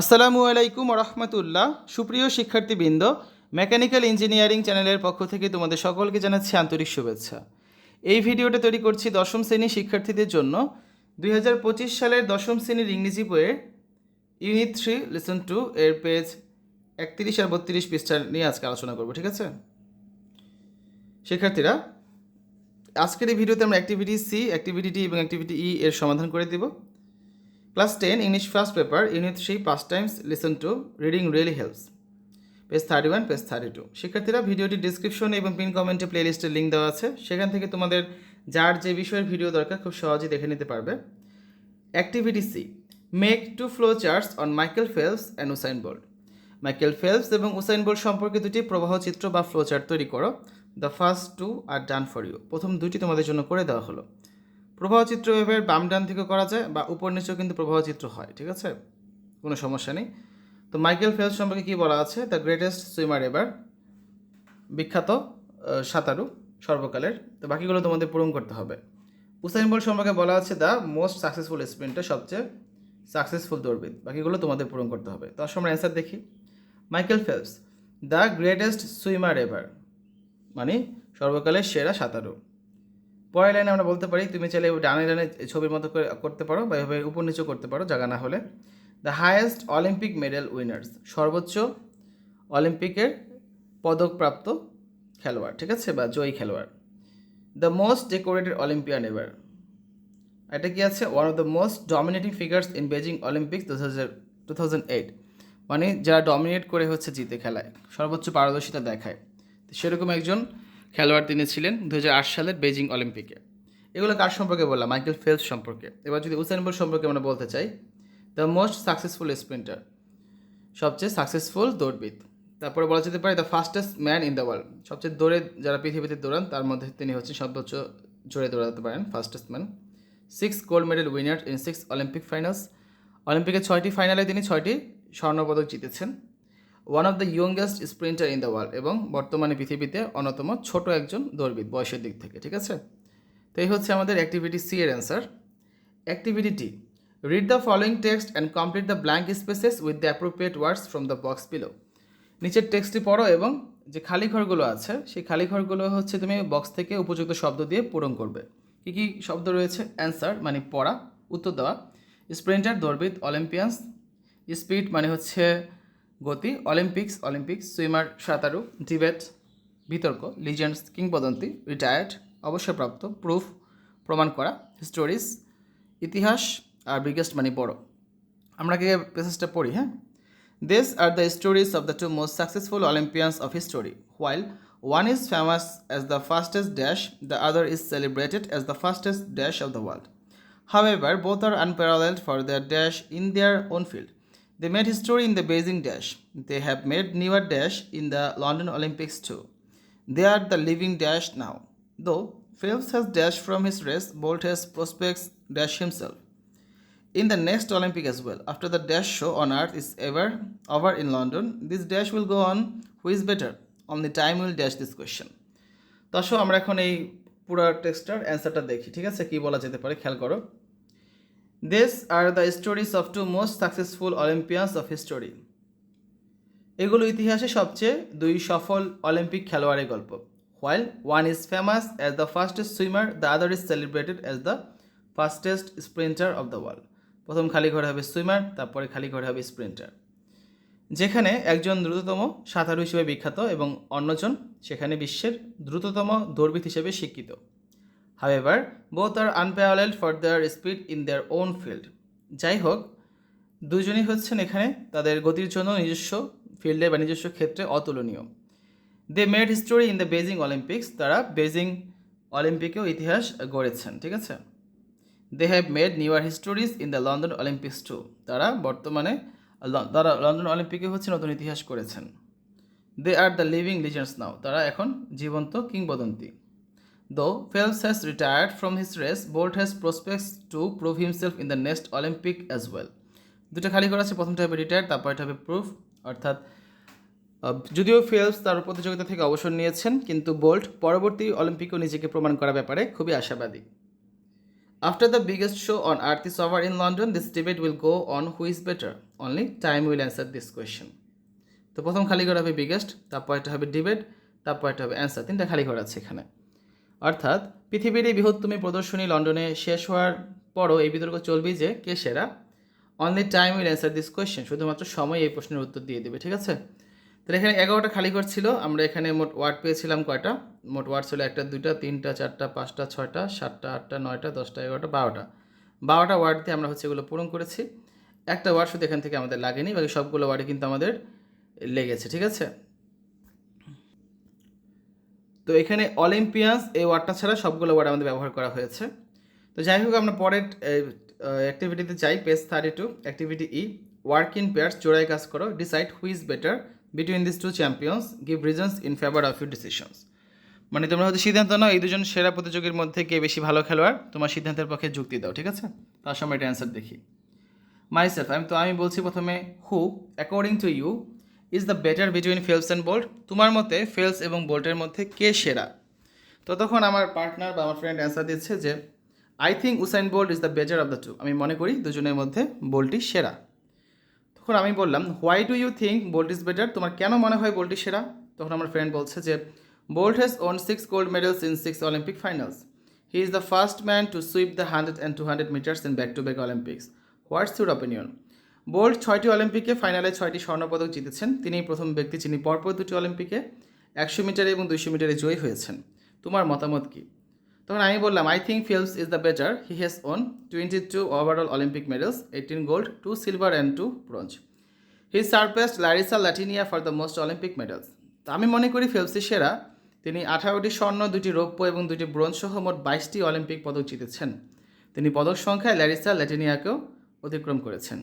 আসসালামু আলাইকুম রহমতুল্লাহ সুপ্রিয় শিক্ষার্থীবৃন্দ, মেকানিক্যাল ইঞ্জিনিয়ারিং চ্যানেলের পক্ষ থেকে তোমাদের সকলকে জানাচ্ছি আন্তরিক শুভেচ্ছা। এই ভিডিওটা তৈরি করছি দশম শ্রেণি শিক্ষার্থীদের জন্য। দুই হাজার পঁচিশ সালের দশম শ্রেণির ইংরেজি বইয়ের ইউনিট থ্রি, লেসন টু এর পেজ একত্রিশ আর বত্রিশ পৃষ্ঠা নিয়ে আজকে আলোচনা করব, ঠিক আছে? শিক্ষার্থীরা, আজকের এই ভিডিওতে আমরা অ্যাক্টিভিটি সি অ্যাক্টিভিটি ডি এবং অ্যাক্টিভিটি ই এর সমাধান করে দেবো। Class ten, English first paper unit সেই pastimes lesson two reading really helps page thirty one page thirty two শিক্ষার্থীরা ভিডিওটি ডিসক্রিপশনে এবং পিন কমেন্টে প্লে লিস্টের লিঙ্ক দেওয়া আছে। সেখান থেকে তোমাদের যার যে বিষয়ের ভিডিও দরকার খুব সহজেই দেখে নিতে পারবে। Activity C make two flow charts on Michael Phelps and Usain Bolt Michael Phelps এবং উসাইন বোল্ট সম্পর্কে দুটি প্রবাহ চিত্র বা ফ্লো চার্ট তৈরি করো। The first two are done for you প্রথম দুটি তোমাদের জন্য করে দেওয়া হলো। প্রবাহ চিত্র এভাবে বাম ডান থেকে করা যায় বা উপর নিচেও কিন্তু প্রবাহ চিত্র হয়, ঠিক আছে? কোনো সমস্যা নেই। তো মাইকেল ফেলস সম্পর্কে কী বলা আছে? দ্য গ্রেটেস্ট সুইমার এবার বিখ্যাত সাঁতারু, সর্বকালের। তো বাকিগুলো তোমাদের পূরণ করতে হবে। উসাইন বোল্ট সম্পর্কে বলা আছে, দ্য মোস্ট সাকসেসফুল স্প্রিন্টার সবচেয়ে সাকসেসফুল দৌড়বিদ। বাকিগুলো তোমাদের পূরণ করতে হবে। তো আসলে আমরা অ্যান্সার দেখি। Michael Phelps, the greatest swimmer ever মানে সর্বকালের সেরা সাঁতারু। পরের লাইনে আমরা বলতে পারি, তুমি চাইলে ডানে ডানে ছবির মতো করে করতে পারো বা এভাবে উপর নিচেও করতে পারো, জায়গা না হলে। The highest Olympic medal winners সর্বোচ্চ অলিম্পিকের পদকপ্রাপ্ত খেলোয়াড়, ঠিক আছে? বা জয়ী খেলোয়াড়। The most decorated Olympian ever এটা কি আছে? One of the most dominating figures in Beijing Olympics দু হাজার টু থাউজেন্ড এইট মানে যারা ডমিনেট করে হচ্ছে জিতে খেলায়, সর্বোচ্চ পারদর্শিতা দেখায়। সেরকম একজন খেলোয়াড় তিনি ছিলেন দু হাজার আট সালের বেজিং অলিম্পিকে। এগুলো কার সম্পর্কে বললাম? মাইকেল ফেলস সম্পর্কে। এবার যদি উসাইন বোল্ট সম্পর্কে আমরা বলতে চাই দ্য মোস্ট সাকসেসফুল স্প্রিন্টার সবচেয়ে সাকসেসফুল দৌড়বিদ। তারপরে বলা যেতে পারে the fastest man in the world সবচেয়ে দৌড়ে যারা পৃথিবীতে দৌড়ান, তার মধ্যে তিনি হচ্ছেন সর্বোচ্চ জোরে দৌড়াতে পারেন fastest man six gold medal winner in six Olympic finals অলিম্পিকের ছয়টি ফাইনালে তিনি ছয়টি স্বর্ণপদক জিতেছেন। One of the youngest sprinter in the world এবং বর্তমানে পৃথিবীতে অন্যতম ছোট একজন দৌড়বিদ বয়সের দিক থেকে, ঠিক আছে? তো এই হচ্ছে আমাদের অ্যাক্টিভিটি সি এর answer activity D read the following text and complete the blank spaces with the appropriate words from the box below নিচের টেক্সটটি পড়ো এবং যে খালি ঘরগুলো আছে, সেই খালি ঘরগুলো হচ্ছে তুমি বক্স থেকে উপযুক্ত শব্দ দিয়ে পূরণ করবে। কী কী শব্দ রয়েছে? অ্যান্সার মানে পড়া, উত্তর দেওয়া। স্প্রিন্টার দৌড়বিদ অলিম্পিয়ান্স স্পিড মানে হচ্ছে গতি অলিম্পিক্স অলিম্পিক্স সুইমার সাঁতারু ডিবেট বিতর্ক লিজেন্ডস কিংবদন্তি রিটায়ার্ড অবসরপ্রাপ্ত প্রুফ প্রমাণ করা স্টোরিজ ইতিহাস, আর বিগেস্ট মানে বড়। আমরা কি প্রসেসটা পড়ি হ্যাঁ? This are the stories of the two most successful Olympians of history while one is famous as the fastest dash the other is celebrated as the fastest dash of the world however both are unparalleled for the dash in their own field They made history in the Beijing dash. They have made newer dash in the London Olympics too. They are the living dash now. Though Phelps has dashed from his race, Bolt has prospects dash himself in the next Olympic as well. After the dash show on earth is ever over in London, this dash will go on. Who is better? Only time will dash this question. আসো আমরা এখন এই পুরো টেক্সটার অ্যান্সারটা দেখি ঠিক আছে কি বলা যেতে পারে খেয়াল করো this are the stories of two most successful Olympians of history এগুলো ইতিহাসে সবচেয়ে দুই সফল অলিম্পিক খেলোয়াড়ের গল্প। While one is famous as the fastest swimmer the other is celebrated as the fastest sprinter of the world প্রথম খালি ঘরে হবে সুইমার তারপরে খালি ঘরে হবে স্প্রিন্টার যেখানে একজন দ্রুততম সাঁতারু হিসেবে বিখ্যাত এবং অন্যজন সেখানে বিশ্বের দ্রুততম দৌড়বিদ হিসেবে স্বীকৃত। However both are unparalleled for their speed in their own field যাই হোক দুজনই হচ্ছেন এখানে তাদের গতির জন্য নিজস্ব ফিল্ডে বা নিজস্ব ক্ষেত্রে অতুলনীয়। They made history in the Beijing Olympics তারা বেজিং অলিম্পিকেও ইতিহাস গড়েছেন, ঠিক আছে? They have made newer histories in the London Olympics too তারা বর্তমানে তারা লন্ডন অলিম্পিকে হচ্ছে নতুন ইতিহাস করেছেন। They are the living legends now তারা এখন জীবন্ত কিংবদন্তি। Though Phelps has retired from his race Bolt has prospects to prove himself in the next Olympic as well দুটো খালি করা আছে প্রথমটা হবে রিটায়ার্ড তারপরটা হবে প্রুফ অর্থাৎ যদিও ফেলস তার প্রতিযোগিতা থেকে অবসর নিয়েছেন কিন্তু বোল্ট পরবর্তী অলিম্পিকেও নিজেকে প্রমাণ করার ব্যাপারে খুবই আশাবাদী। After the biggest show on is over in London, this debate will go on who is better. Only time will answer this question তো প্রথম খালি করা হবে বিগেস্ট তারপরটা হবে ডিবেট তারপরটা হবে অ্যান্সার তিনটা খালি করা আছে এখানে। অর্থাৎ পৃথিবীর এই বৃহত্তমী প্রদর্শনী লন্ডনে শেষ হওয়ার পরও এই বিতর্ক চলবেই যে কে সেরা? Only time will answer this question শুধুমাত্র সময় এই প্রশ্নের উত্তর দিয়ে দেবে, ঠিক আছে? তাহলে এখানে এগারোটা খালি ঘর ছিল। আমরা এখানে মোট ওয়ার্ড পেয়েছিলাম কয়টা? মোট ওয়ার্ড ছিল একটা, দুইটা, তিনটা, চারটা, পাঁচটা, ছয়টা, সাতটা, আটটা, নয়টা, দশটা, এগারোটা, বারোটা। বারোটা ওয়ার্ড দিয়ে আমরা হচ্ছে এগুলো পূরণ করেছি। একটা ওয়ার্ড শুধু এখান থেকে আমাদের লাগেনি, বাকি সবগুলো ওয়ার্ডে কিন্তু আমাদের লেগেছে, ঠিক আছে? তো এখানে অলিম্পিয়ান্স এই ওয়ার্ডটা ছাড়া সবগুলো ওয়ার্ড আমাদের ব্যবহার করা হয়েছে। তো যাই হোক, আমরা পরের অ্যাক্টিভিটিতে যাই page thirty two activity E work in pairs জোড়ায় কাজ করো decide who is better between this two champions give reasons in favour of your decisions মানে তোমরা হয়তো সিদ্ধান্ত নাও, এই দুজন সেরা প্রতিযোগীর মধ্যে কে বেশি ভালো খেলোয়াড়, তোমার সিদ্ধান্তের পক্ষে যুক্তি দাও, ঠিক আছে? তার সময় এটা অ্যান্সার দেখি। মাইসেলফ আমি তো, আমি বলছি প্রথমে who according to you is the better between Phelps and Bolt তোমার মতে ফেলস এবং বোল্টের মধ্যে কে সেরা? তো তখন আমার পার্টনার বা আমার ফ্রেন্ড অ্যান্সার দিচ্ছে যে I think Usain Bolt is the better of the two আমি মনে করি দুজনের মধ্যে বোল্টই সেরা। তখন আমি বললাম why do you think Bolt is better তোমার কেন মনে হয় বোল্টই সেরা? তখন আমার ফ্রেন্ড বলছে যে Bolt has won six gold medals in six Olympic finals he is the first man to sweep the hundred and two hundred metres in back to back Olympics what's your opinion Bolt ছয়টি অলিম্পিকে ফাইনালে ছয়টি স্বর্ণপদক জিতেছেন। তিনি প্রথম ব্যক্তি যিনি পরপর দুটি অলিম্পিকে একশো মিটারে এবং দুইশো মিটারে জয়ী হয়েছেন। তোমার মতামত কী? তখন আমি বললাম I think Phelps is the better he has won twenty two overall Olympic medals eighteen gold two silver and two bronze he surpassed Larisa Latynina for the most Olympic medals তো আমি মনে করি ফেলসি সেরা। তিনি আঠারোটি স্বর্ণ দুটি রৌপ্য এবং দুটি ব্রোঞ্জ সহ মোট বাইশটি অলিম্পিক পদক জিতেছেন। তিনি পদক সংখ্যায় ল্যারিসা ল্যাটিনিয়াকেও অতিক্রম করেছেন।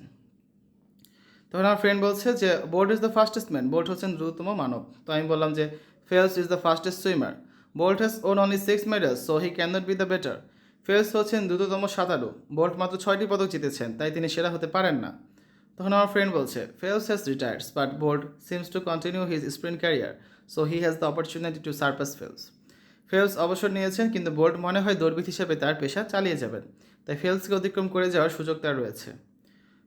তখন আমার ফ্রেন্ড বলছে যে Bolt is the fastest man Bolt হচ্ছেন দ্রুততম মানব। তো আমি বললাম যে Phelps is the fastest swimmer Bolt has won only six medals so he can not be the better Phelps হচ্ছেন দ্রুততম সাঁতারু। বোল্ট মাত্র ছয়টি পদক জিতেছেন, তাই তিনি সেরা হতে পারেন না। তখন আমার ফ্রেন্ড বলছে Phelps has retires but Bolt seems to continue his sprint career so he has the opportunity to surpass Phelps Phelps অবসর নিয়েছেন, কিন্তু বোল্ট মনে হয় দৌড়বিদ হিসেবে তার পেশা চালিয়ে যাবেন। তাই ফেলসকে অতিক্রম করে যাওয়ার সুযোগ তার রয়েছে।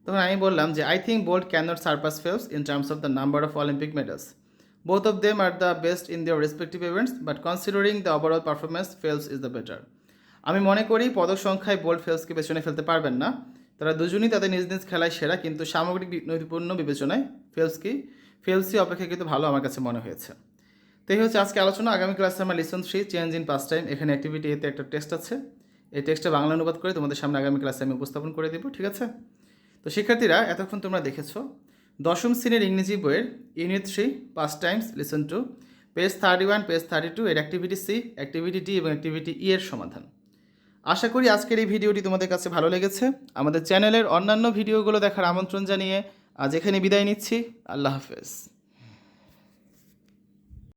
তখন আমি বললাম যে I think Bolt can not surpass Phelps in terms of the number of Olympic medals both of them are the best in their respective events but considering the overall performance Phelps is the better আমি মনে করি পদক সংখ্যায় bolt ফেলসকে পেছনে ফেলতে পারবেন না। তারা দুজনই তাদের নিজ নিজ খেলায় সেরা, কিন্তু সামগ্রিক নৈপুণ্য বিবেচনায় ফেলসকি ফেলসি অপেক্ষাকৃত ভালো আমার কাছে মনে হয়েছে। তো এই হচ্ছে আজকে আলোচনা। আগামী ক্লাসে আমার lesson three change in pastime এখানে অ্যাক্টিভিটি এতে একটা টেস্ট আছে। এই টেস্টটা বাংলা অনুবাদ করে তোমাদের সামনে আগামী ক্লাসে আমি উপস্থাপন করে দেবো, ঠিক আছে? তো শিক্ষার্থীরা, এতক্ষণ তোমরা দেখেছ, দশম শ্রেণির ইংরেজি বইয়ের unit three pastimes lesson two page thirty one page thirty two এর অ্যাক্টিভিটি সি অ্যাক্টিভিটি ডি এবং অ্যাক্টিভিটি ই এর সমাধান। আশা করি আজকের এই ভিডিওটি তোমাদের কাছে ভালো লেগেছে। আমাদের চ্যানেলের অন্যান্য ভিডিওগুলো দেখার আমন্ত্রণ জানিয়ে আজ এখানে বিদায় নিচ্ছি। আল্লাহ হাফেজ।